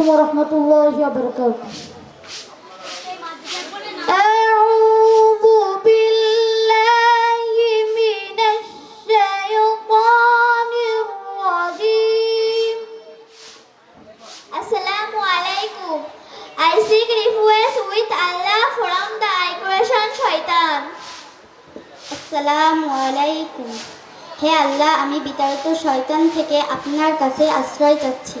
ورحمة الله وبركاته أعوذ بالله من الشيطان الرجيم Assalamu alaikum. I seek refuge with Allah from the aggression shaitan. আসসালামু আলাইকুম হে আল্লাহ আমি বিতাড়িত শয়তান থেকে আপনার কাছে আশ্রয় চাচ্ছি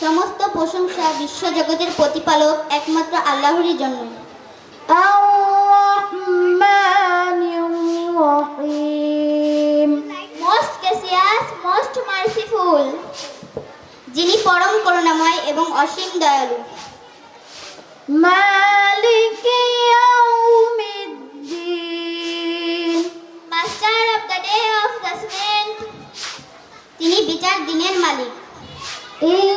সমস্ত প্রশংসা বিশ্বজগতের প্রতিপালক একমাত্র আল্লাহরই জন্য। মার্সিফুল যিনি পরম করুণাময় এবং অসীম দয়ালু। মালিক master of the day of তিনি বিচার দিনের মালিক। এই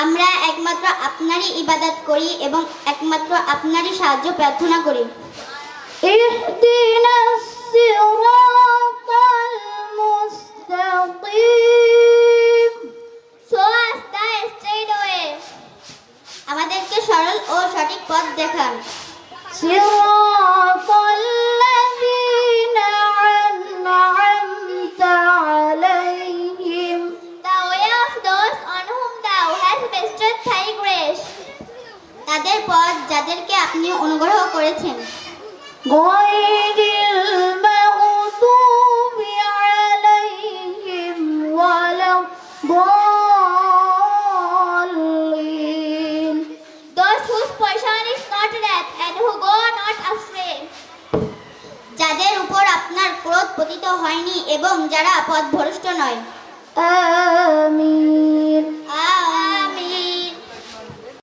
আমরা একমাত্র আপনারই ইবাদত করি এবং একমাত্র আপনারই সাহায্য প্রার্থনা করি اهدنا الصراط المستقيم Show us the straight way. আমাদেরকে সরল ও সঠিক পথ দেখান তাদের পথ যাদেরকে আপনি অনুগ্রহ করেছেন। যাদের উপর আপনার ক্রোধ পতিত হয়নি এবং যারা পথ ভ্রষ্ট নয়